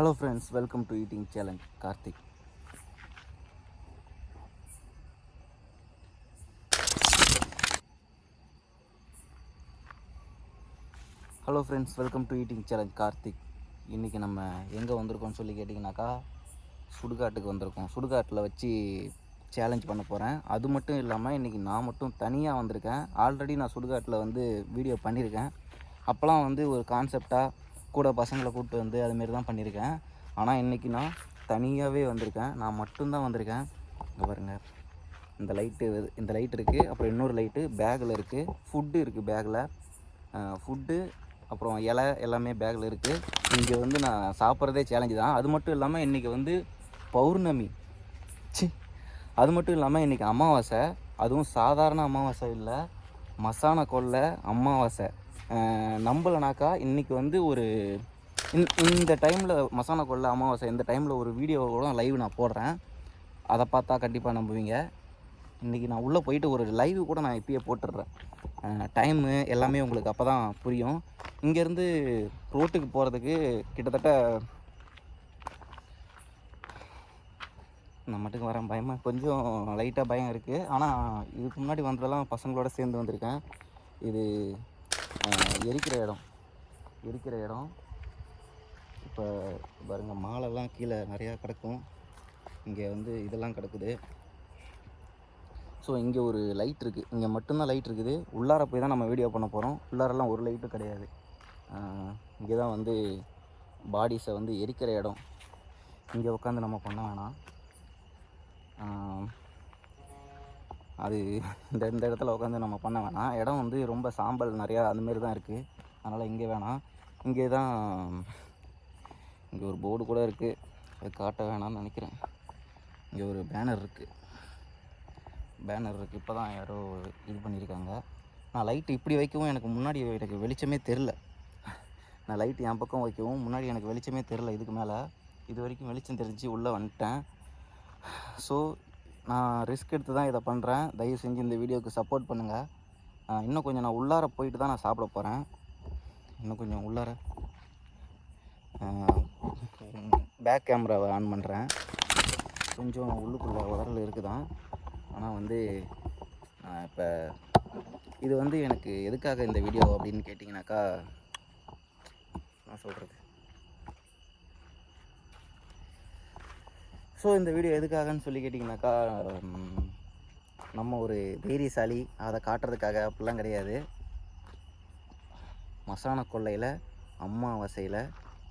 Hello friends welcome to eating challenge Karthik hello friends welcome to eating challenge Karthik இன்றைக்கி நம்ம எங்கே வந்திருக்கோம்னு சொல்லி கேட்டிங்கனாக்கா சுடுகாட்டுக்கு வந்திருக்கோம். சுடுகாட்டில் வச்சு சேலஞ்ச் பண்ண போகிறேன் அது மட்டும் இல்லாமல் இன்றைக்கி நான் மட்டும் தனியாக வந்திருக்கேன். ஆல்ரெடி நான் சுடுகாட்டில் வந்து வீடியோ பண்ணியிருக்கேன் அப்போலாம் வந்து ஒரு கான்செப்டாக கூட பசங்களை கூப்பிட்டு வந்து அதுமாரி தான் பண்ணியிருக்கேன். ஆனால் இன்றைக்கி நான் தனியாகவே வந்திருக்கேன். நான் மட்டும்தான் வந்திருக்கேன். இங்கே பாருங்கள் இந்த லைட்டு இந்த லைட் இருக்குது அப்புறம் இன்னொரு லைட்டு பேக்கில் இருக்குது ஃபுட்டு இருக்குது பேக்கில் ஃபுட்டு அப்புறம் இலை எல்லாமே பேக்கில் இருக்குது இங்கே வந்து நான் சாப்பிட்றதே சேலஞ்சு தான். அது மட்டும் இல்லாமல் இன்றைக்கி வந்து பௌர்ணமி. சி அது மட்டும் இல்லாமல் இன்றைக்கி அமாவாசை. அதுவும் சாதாரண அமாவாசை இல்லை. மசான கொள்ளை அமாவாசை. நம்பலைனாக்கா இன்றைக்கி வந்து ஒரு இந்த- இந்த டைமில் மசாலா கொள்ள அமாவாசை இந்த டைமில் ஒரு வீடியோ கூட லைவ் நான் போடுறேன். அதை பார்த்தா கண்டிப்பாக நம்புவீங்க. இன்றைக்கி நான் உள்ளே போயிட்டு ஒரு லைவ் கூட நான் இப்பயே போட்டுடுறேன். டைமு எல்லாமே உங்களுக்கு அப்போ தான் புரியும். இங்கேருந்து ரோட்டுக்கு போகிறதுக்கு கிட்டத்தட்ட நான் மட்டும் வரேன் பயமாக கொஞ்சம் லைட்டாக பயம் இருக்குது ஆனால் இதுக்கு முன்னாடி வந்ததெல்லாம் பசங்களோட சேர்ந்து வந்திருக்கேன். இது எரிக்கிற இடம். எரிக்கிற இடம். இப்போ பாருங்கள் மாலைலாம் கீழே நிறையா கிடக்கும். இங்கே வந்து இதெல்லாம் கிடக்குது. ஸோ இங்கே ஒரு லைட் இருக்குது இங்கே மட்டும்தான் லைட் இருக்குது. உள்ளார போய் தான் நம்ம வீடியோ பண்ண போகிறோம் உள்ளாரெல்லாம் ஒரு லைட்டும் கிடையாது. இங்கே தான் வந்து பாடிஸை வந்து எரிக்கிற இடம். இங்கே உட்காந்து நம்ம பண்ண வேணாம். அது இந்த இந்த இடத்துல உட்காந்து நம்ம பண்ண வேணாம். இடம் வந்து ரொம்ப சாம்பல் நிறையா அந்தமாரி தான் இருக்குது அதனால் இங்கே வேணாம். இங்கே தான் இங்கே ஒரு போர்டு கூட இருக்குது அது காட்ட வேணாம்னு நினைக்கிறேன். இங்கே ஒரு பேனர் இருக்குது பேனர் இருக்குது இப்போ தான் யாரோ இது பண்ணியிருக்காங்க. நான் லைட்டு இப்படி வைக்கவும் எனக்கு முன்னாடி எனக்கு வெளிச்சமே தெரில. நான் லைட்டு என் பக்கம் வைக்கவும் முன்னாடி எனக்கு வெளிச்சமே தெரில. இதுக்கு மேலே இது வரைக்கும் வெளிச்சம் தெரிஞ்சு உள்ளே வந்துட்டேன். ஸோ நான் ரிஸ்க் எடுத்து தான் இதை பண்ணுறேன் தயவு செஞ்சு இந்த வீடியோவுக்கு சப்போர்ட் பண்ணுங்கள் இன்னும் கொஞ்சம் நான் உள்ளார போயிட்டு தான் நான் சாப்பிட போகிறேன் இன்னும் கொஞ்சம் உள்ளார. பேக் கேமராவை ஆன் பண்ணுறேன் கொஞ்சம் உள்ளுக்குள்ளே உடல் இருக்குதான். ஆனால் வந்து நான் இப்போ இது வந்து எனக்கு எதுக்காக இந்த வீடியோ அப்படின்னு கேட்டிங்கனாக்கா நான் சொல்கிறது ஸோ இந்த வீடியோ எதுக்காகன்னு சொல்லி கேட்டிங்கனாக்கா நம்ம ஒரு தைரியசாலி அதை காட்டுறதுக்காக அப்படிலாம் கிடையாது. மசான கொள்ளையில் அம்மாவாசையில்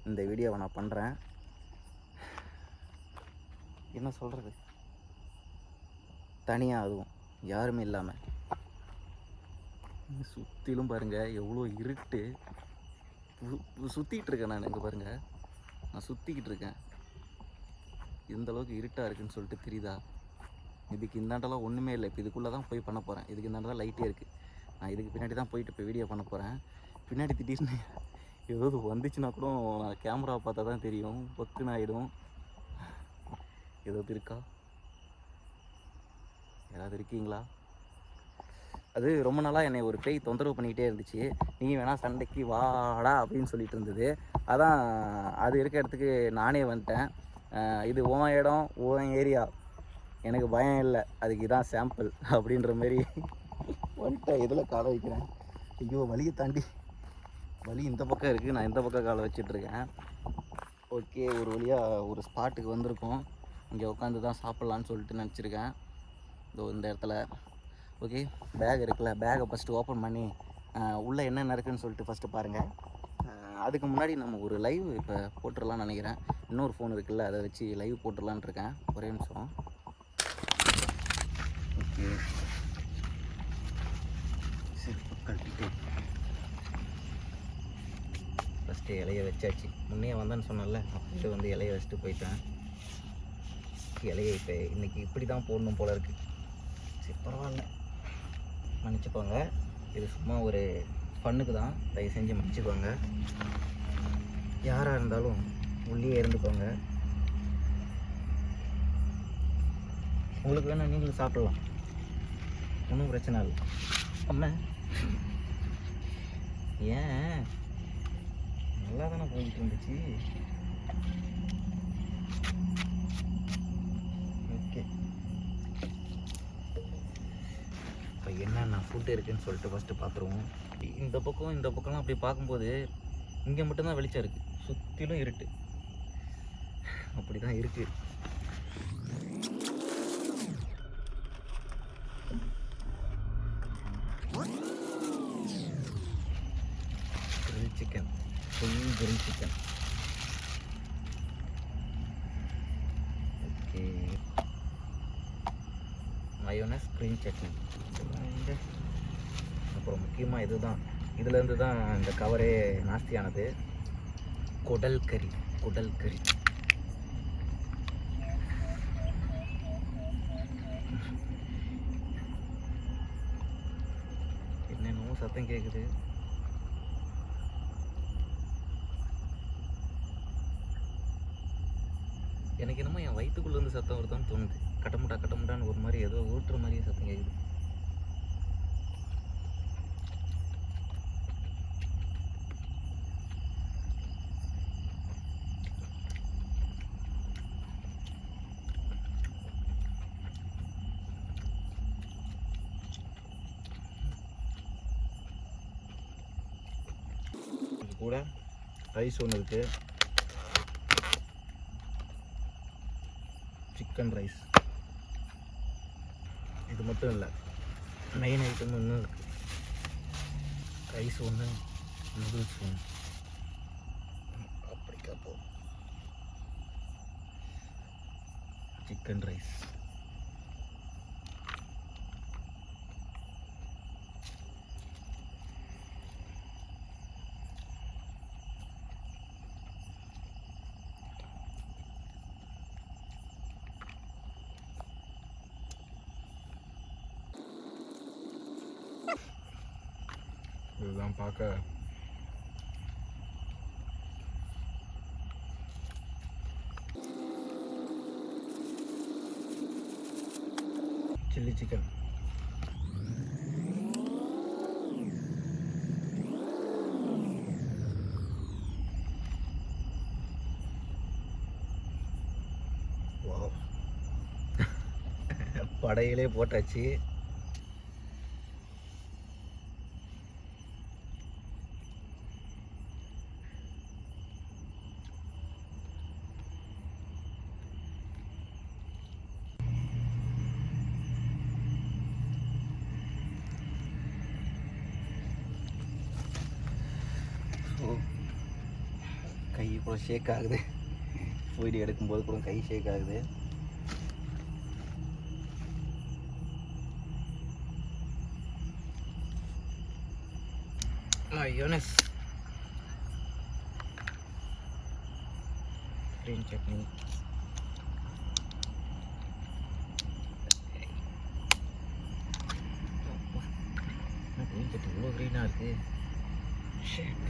இந்த வீடியோவை நான் பண்ணுறேன் என்ன சொல்கிறது தனியாக அதுவும் யாருமே இல்லாமல் சுற்றிலும் பாருங்கள் எவ்வளோ இருட்டு. சுற்றிக்கிட்டு இருக்கேன் நான் இங்கே பாருங்கள் நான் சுற்றிக்கிட்டு இருக்கேன். இந்த அளவுக்கு இருட்டாக இருக்குன்னு சொல்லிட்டு தெரியுதா? இதுக்கு இந்தாண்டெல்லாம் ஒன்றுமே இல்லை. இப்போ இதுக்குள்ளே தான் போய் பண்ண போகிறேன் இதுக்கு இந்தாண்ட தான் லைட்டே இருக்குது நான் இதுக்கு பின்னாடி தான் போயிட்டு இப்போ வீடியோ பண்ண போகிறேன் பின்னாடி திடீர்னு ஏதாவது வந்துச்சுன்னா கூட நான் கேமராவை பார்த்தா தான் தெரியும். பொத்துன்னு ஆகிடும் ஏதாவது இருக்கா? யாராவது இருக்கீங்களா? அது ரொம்ப நாளாக என்னை ஒரு பேய் தொந்தரவு பண்ணிக்கிட்டே இருந்துச்சு. நீ வேணால் சண்டைக்கு வாடா அப்படின்னு சொல்லிட்டு இருந்தது. அதான் அது இருக்க இடத்துக்கு நானே வந்துட்டேன். இது உன் இடம் உன் ஏரியா. எனக்கு பயம் இல்லை. அதுக்கு இதான் சாம்பிள் அப்படின்ற மாரி வந்துட்டேன் இதில் காலை வைக்கிறேன்? ஐயோ வழியை தாண்டி. வழி இந்த பக்கம் இருக்குது நான் இந்த பக்கம் காலை வச்சிட்ருக்கேன் ஓகே ஒரு வழியாக ஒரு ஸ்பாட்டுக்கு வந்திருக்கோம். இங்கே உட்காந்து தான் சாப்பிட்லான்னு சொல்லிட்டு நினச்சிருக்கேன். இதோ இந்த இடத்துல. ஓகே பேக் இருக்குல்ல. பேக்கை ஃபஸ்ட்டு ஓப்பன் பண்ணி உள்ளே என்னென்ன இருக்குதுன்னு சொல்லிட்டு ஃபஸ்ட்டு பாருங்கள் அதுக்கு முன்னாடி நம்ம ஒரு லைவ் இப்போ போட்டுடலாம்னு நினைக்கிறேன். இன்னொரு ஃபோன் இருக்குல்ல அதை வச்சு லைவ் போட்டுடலான்னு இருக்கேன். ஒரே நிமிஷம். ஓகே சரி ஃபஸ்ட்டு இலைய வச்சாச்சு. முன்னே வந்தேன்னு சொன்னேன்ல அப்போ வந்து இலைய வச்சுட்டு போயிட்டேன். இலையை இப்போ இன்றைக்கி இப்படி தான் போடணும் போல இருக்குது சரி பரவாயில்ல. மன்னிச்சுக்கோங்க. இது சும்மா ஒரு ஃபன்னுக்கு தான் தயவு செஞ்சு மன்னிச்சுக்கோங்க. யாராக இருந்தாலும் உள்ளே இருந்துக்கோங்க. உங்களுக்கு வேணால் நீங்களும் சாப்பிடலாம். ஒன்றும் பிரச்சனை இல்லை. அம்மா. ஏன்? நல்லா தானே போயிட்டு இருந்துச்சு. என்னென்ன ஃபுட்டு இருக்குதுன்னு சொல்லிட்டு ஃபஸ்ட்டு பார்த்துருவோம் இந்த பக்கம் இந்த பக்கம்லாம் அப்படி பார்க்கும்போது இங்கே மட்டும்தான் வெளிச்சம் இருக்குது சுற்றிலும் இருட்டு. அப்படி தான் இருக்குது grill chicken full grill chicken okay mayonnaise green chutney முக்கியமாக முக்கியமாக இதுதான். இதுலேருந்து தான் இந்த கவரே நாஸ்தியானது. குடல் கறி குடல் கறி என்னென்னமோ சத்தம் கேட்குது எனக்கு என்னமோ என் வயிற்றுக்குள்ளேருந்து சத்தம் வருதான்னு தோணுது. கட்டமுட்டா கட்டமுட்டான்னு ஒரு மாதிரி ஏதோ ஊட்டுற மாதிரியே சத்தம் கேட்குது இது கூட ரைஸ் ஒன்று இருக்குது சிக்கன் ரைஸ் இது மட்டும் இல்லை. மெயின் ஐட்டம் இன்னும் இருக்குது ரைஸ் ஒன்று நூடுல்ஸ் ஒன்று அப்படிக்கா போ. சிக்கன் ரைஸ் இதுதான் பார்க்க சில்லி சிக்கன் படையிலே போட்டாச்சு ஸோ கை கூட ஷேக் ஆகுது. வீடியோ எடுக்கும்போது கூட கை ஷேக் ஆகுது. யோனஸ். க்ரீன் சட்னி க்ரீன் சட்னி இவ்வளோ க்ரீனாக இருக்குது ஷேட்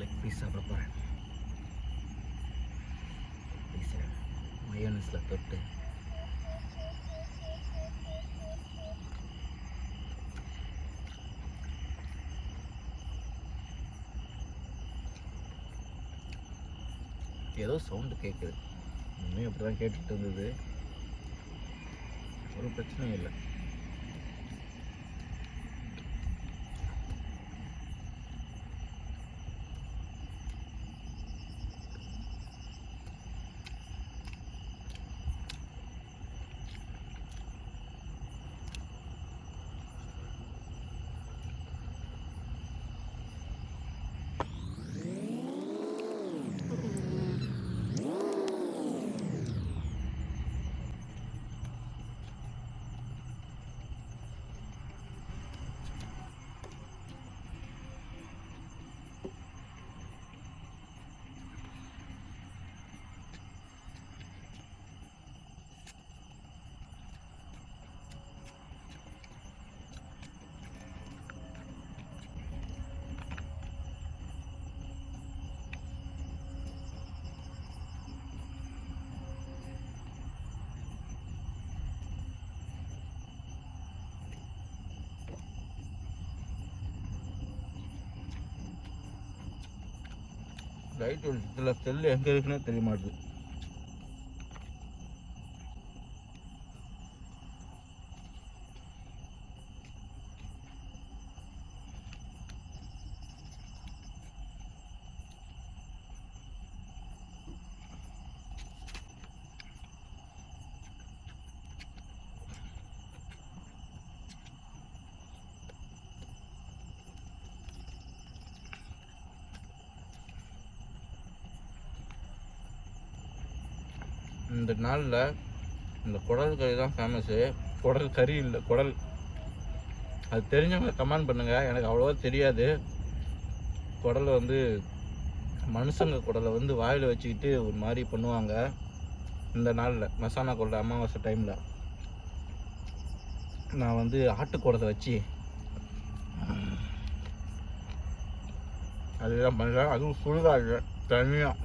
லெக் பீஸ் சாப்பிட போகிறேன் பீஸை மயோனஸில் தொட்டு. ஏதோ சவுண்டு கேட்குது இன்னும் அப்படி தான் கேட்டுட்டு இருந்தது. ஒரு பிரச்சனையும் இல்லை. லைட் இதில் செல்லு எங்கே இருக்குன்னே தெரிய மாட்டுது. இந்த நாளில் இந்த குடல் கறி தான் ஃபேமஸ்ஸு குடல் கறி இல்லை குடல். அது தெரிஞ்சவங்க கமெண்ட் பண்ணுங்கள் எனக்கு அவ்வளோவா தெரியாது. குடலை வந்து மனுஷங்க குடலை வந்து வாயில் வச்சுக்கிட்டு ஒரு மாதிரி பண்ணுவாங்க இந்த நாளில் மசானா குடல் அமாவாசை டைமில் நான் வந்து ஆட்டு குடத்தை வச்சு அதுதான் பண்ணுறேன் அதுவும் சுடுகாடு தனியாக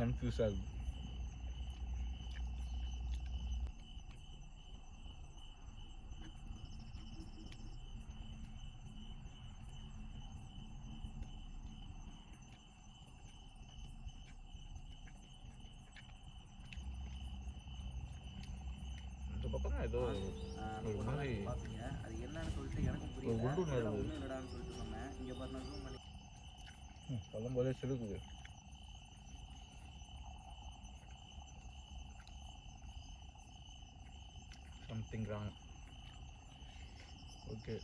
கன்ஃபியூஸ் ஆகுது பக்கம் ஏதோ ஒரு மாதிரி பார்ப்பீங்க அது என்னன்னு சொல்லிட்டு எனக்கும் ஒரு புரியல ஒன்றும் சொல்லிட்டு சொன்னேன். இங்கே பாரு நான் zoom பண்ணி. ம், சொல்லும் போதே சிலுக்குது. சம்திங் ஓகே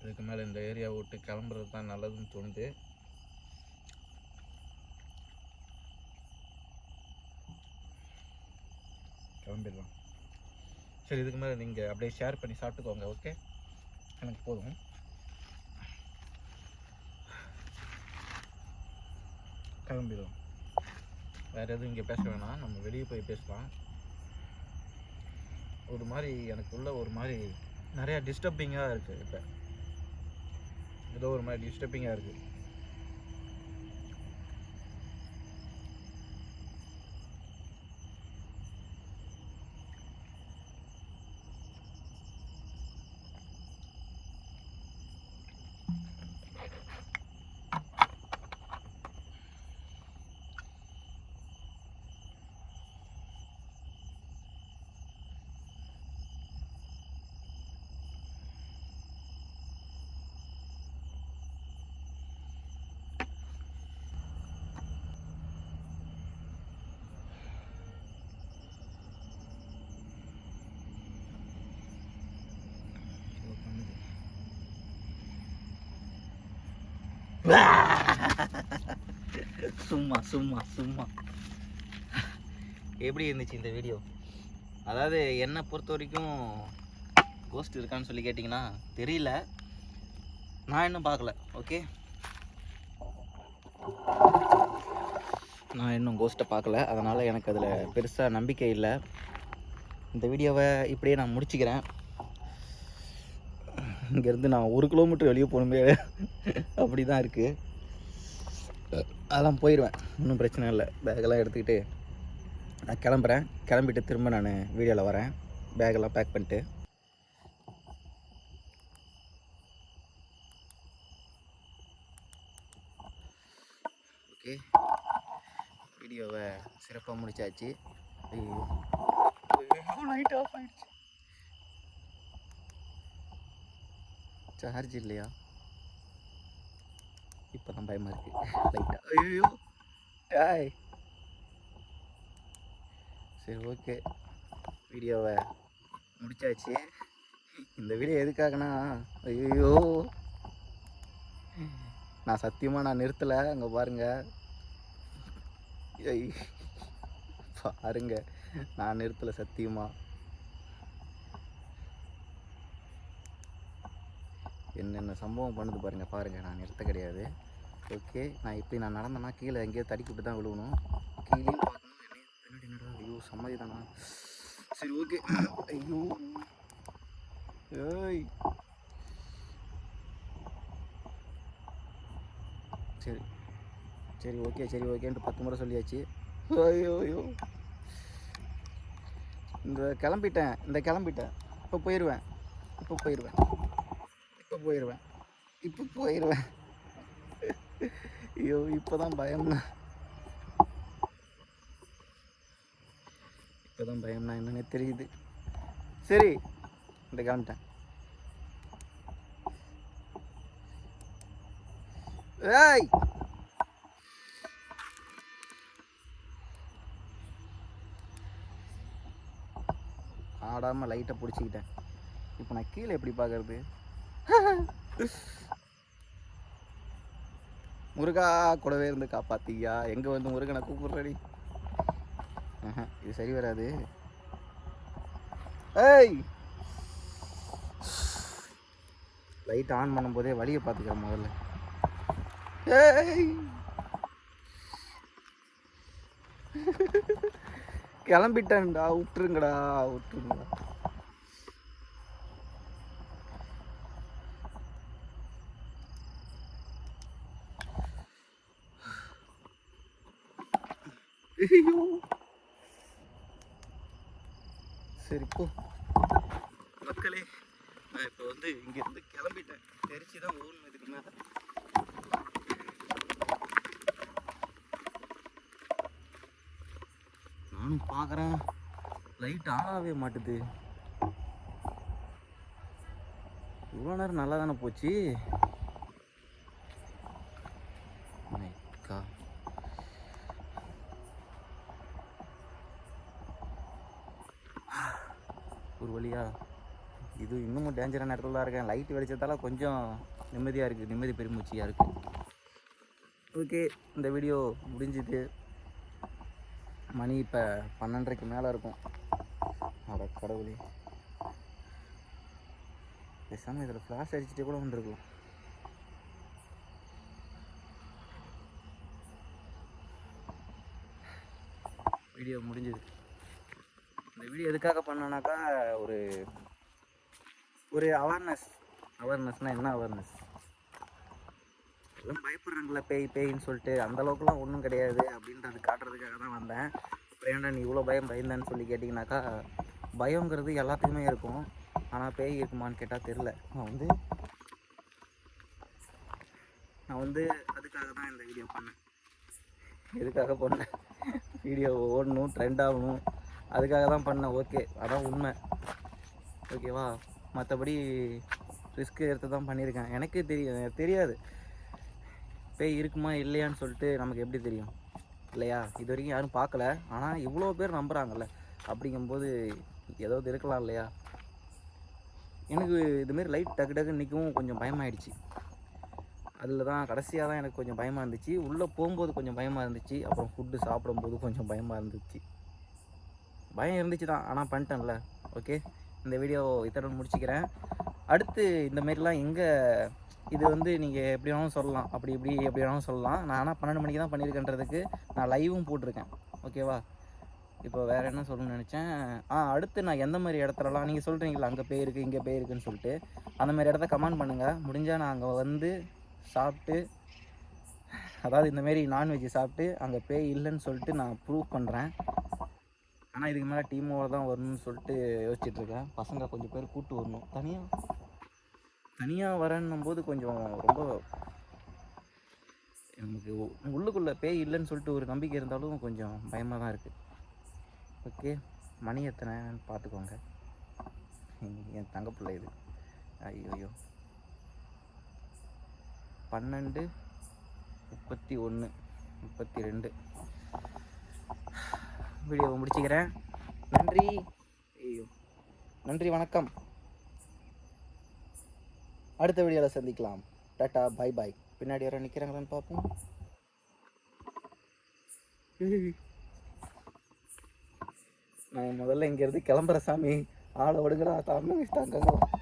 இதுக்கு மேலே இந்த ஏரியா விட்டு கிளம்புறது தான் நல்லதுன்னு தோணுது. கிளம்பிடலாம். சரி இதுக்கு மேலே நீங்கள் அப்படியே ஷேர் பண்ணி சாப்பிட்டுக்கோங்க ஓகே எனக்கு போதும். கிளம்பிடலாம். வேறு எதுவும் இங்கே பேச வேணாம். நம்ம வெளியே போய் பேசலாம். ஒரு மாதிரி எனக்குள்ள ஒரு மாதிரி நிறையா டிஸ்டர்பிங்காக இருக்குது இப்போ. ஏதோ ஒரு மாதிரி டிஸ்டர்பிங்காக இருக்குது சும்மா சும்மா சும்மா. எப்படி இருந்துச்சு இந்த வீடியோ அதாவது என்னை பொறுத்த வரைக்கும் கோஸ்ட் இருக்கான்னு சொல்லி கேட்டிங்கன்னா தெரியல. நான் இன்னும் பார்க்கல ஓகே நான் இன்னும் கோஸ்ட்டை பார்க்கல. அதனால் எனக்கு அதில் பெருசாக நம்பிக்கை இல்லை. இந்த வீடியோவை இப்படியே நான் முடிச்சுக்கிறேன். இங்கேருந்து நான் ஒரு கிலோமீட்டர் வெளியே போகணுமே அப்படி தான் இருக்குது அதெல்லாம் போயிடுவேன் ஒன்றும் பிரச்சனை இல்லை. பேக்கெல்லாம் எடுத்துக்கிட்டு நான் கிளம்புறேன். கிளம்பிட்டு திரும்ப நான் வீடியோவில் வரேன். பேக்கெல்லாம் பேக் பண்ணிட்டு. ஓகே வீடியோவை சிறப்பாக முடிச்சாச்சு. ஐயோ. லைட் ஆஃப் ஆயிடுச்சு. சார்ஜ் இல்லையா? இப்போ தான் பயமாக இருக்குது லைட்டாக ஐயோ டாய் சரி ஓகே வீடியோவை முடிச்சாச்சு. இந்த வீடியோ எதுக்காகனா ஐயோ நான் சத்தியமாக நான் நிறுத்தலை. அங்கே பாருங்க. ஐ, பாருங்க. நான் நிறுத்தலை சத்தியமாக என்னென்ன சம்பவம் பண்ணுது பாருங்கள் பாருங்கள் நான் நிறுத்த கிடையாது. ஓகே நான் இப்படி நான் நடந்தேன்னா கீழே எங்கேயோ தடிக்கிட்டு தான் விழுகணும். கீழே பார்க்கணும். பின்னாடி என்னடா ஐயோ சம்மதி தானா சரி ஓகே ஐயோ. ஏய். சரி. சரி ஓகே சரி ஓகேன்ட்டு பத்து முறை சொல்லியாச்சு. ஐயோ ஐயோ. இந்த கிளம்பிட்டேன். இந்த கிளம்பிட்டேன். இப்போ போயிடுவேன். இப்போ போயிடுவேன். இப்போ போயிடுவேன் இப்போ போயிடுவேன் ஐயோ இப்போ தான் பயம்னா. இப்போ தான் பயம்னா என்னன்னே தெரியுது. சரி இந்த காமிட்டேன். ஏய்! ஆடாமல் லைட்டை பிடிச்சிக்கிட்டேன். இப்போ நான் கீழே எப்படி பார்க்கறது? முருகா கூடவே இருந்து காப்பாத்தியா? எங்கே வந்து முருகனை கூப்பிடுறடி? இது சரி வராது. ஏய்! லைட் ஆன் பண்ணும்போதே வழியை பார்த்துக்கிறேன் முதல்ல. ஏய்! கிளம்பிட்டேன்டா விட்டுருங்கடா விட்டுருங்கடா. சரி போ. மக்களே நான் இப்போ வந்து இங்கேருந்து கிளம்பிட்டேன். தெரிச்சு தான் ஓடணும் இதுக்கு மேலே. நானும் பார்க்குறேன் லைட் ஆன் ஆகவே மாட்டுது. இவ்வளோ நேரம் நல்லா தானே போச்சு My God. ஒரு வழியா இது இன்னமும் நேரத்தில் தான் இருக்கேன். லைட் வெளிச்சத்தால் கொஞ்சம் நிம்மதியாக இருக்குது நிம்மதி பெருமூச்சியாக இருக்குது ஓகே இந்த வீடியோ முடிஞ்சுது. மணி இப்போ பன்னெண்டரைக்கு மேலே இருக்கும். அட கடவுளே. பேசாமல் இதில் ஃப்ளாஷ் அடிச்சுட்டே கூட வந்திருக்கும் வீடியோ முடிஞ்சுது. இந்த வீடியோ எதுக்காக பண்ணனாக்கா ஒரு ஒரு அவேர்னஸ் அவேர்னஸ்னால் என்ன அவேர்னஸ் எல்லாம் பயப்படுறாங்களே பேய் பேயின்னு சொல்லிட்டு. அந்த அளவுக்குலாம் ஒன்றும் கிடையாது அப்படின்றது காட்டுறதுக்காக தான் வந்தேன். அப்புறம் ஏன்டா நீ இவ்வளோ பயம் பயந்தேன்னு சொல்லி கேட்டிங்கனாக்கா பயங்கிறது எல்லாத்துக்குமே இருக்கும். ஆனால் பேய் இருக்குமான்னு கேட்டால் தெரில நான் வந்து நான் வந்து அதுக்காக தான் இந்த வீடியோ பண்ணேன். எதுக்காக பண்ணேன்? வீடியோ ஓடணும் ட்ரெண்ட் ஆகணும். அதுக்காக தான் பண்ணேன். ஓகே அதான் உண்மை. ஓகேவா மற்றபடி ரிஸ்க் எடுத்து தான் பண்ணியிருக்கேன். எனக்கே தெரியும் தெரியாது. பேய் இருக்குமா இல்லையான்னு சொல்லிட்டு நமக்கு எப்படி தெரியும்? இல்லையா? இது வரைக்கும் யாரும் பார்க்கல. ஆனால் இவ்வளோ பேர் நம்புகிறாங்கல்ல அப்படிங்கும்போது ஏதாவது இருக்கலாம் இல்லையா? எனக்கு இதுமாரி லைட் டக்கு டக்குன்னு நிற்கவும் கொஞ்சம் பயமாயிடுச்சு. அதில் தான் கடைசியாக தான் எனக்கு கொஞ்சம் பயமாக இருந்துச்சு. உள்ளே போகும்போது கொஞ்சம் பயமாக இருந்துச்சு. அப்புறம் ஃபுட்டு சாப்பிடும்போது கொஞ்சம் பயமாக இருந்துச்சு. பயம் இருந்துச்சு தான் ஆனால் பண்ணிட்டேன்ல. ஓகே இந்த வீடியோ இத்தனை முடிச்சுக்கிறேன். அடுத்து இந்த மாரிலாம் எங்கே இது வந்து நீங்கள் எப்படி வேணாலும் சொல்லலாம். அப்படி இப்படி எப்படி வேணாலும் சொல்லலாம். நான் ஆனால் பன்னெண்டு மணிக்கு தான் பண்ணியிருக்கேன்றதுக்கு நான் லைவும் போட்டிருக்கேன். ஓகேவா இப்போ வேறு என்ன சொல்லணும்னு நினச்சேன்? ஆ அடுத்து நான் எந்த மாதிரி இடத்துலலாம் நீங்கள் சொல்கிறீங்களா அங்கே பேய் இங்கே பேய் இருக்குன்னு சொல்லிட்டு அந்த மாதிரி இடத்த கமெண்ட் பண்ணுங்கள் முடிஞ்சால் நான் அங்கே வந்து சாப்பிட்டு அதாவது இந்த மாரி நான்வெஜ் சாப்பிட்டு அங்கே பேய் இல்லைன்னு சொல்லிட்டு நான் ப்ரூவ் பண்ணுறேன் ஆனால் இதுக்கு மேலே டீமோட தான் வரணும்னு சொல்லிட்டு யோசிச்சுட்டு இருக்கேன். பசங்க கொஞ்சம் பேர் கூட்டு வரணும். தனியாக தனியாக வரேன்னும் போது கொஞ்சம் ரொம்ப நமக்கு உள்ளுக்குள்ளே பேய் இல்லைன்னு சொல்லிட்டு ஒரு நம்பிக்கை இருந்தாலும் கொஞ்சம் பயமாக தான் இருக்குது ஓகே மணி எத்தனைன்னு பார்த்துக்கோங்க. என் தங்க பிள்ளை இது. ஐயோ பன்னெண்டு முப்பத்தி ஒன்று முப்பத்தி ரெண்டு. வீடியோவை முடிச்சுக்கிறேன். நன்றி. ஐயோ. நன்றி வணக்கம். அடுத்த வீடியோவில் சந்திக்கலாம். டாட்டா பை பாய் பின்னாடி யாரோ நிற்கிறாங்களான்னு பார்ப்போம். நான் முதல்ல இங்கேருந்து கிளம்புற சாமி. ஆளை ஒடுங்கடா தாங்க தாங்க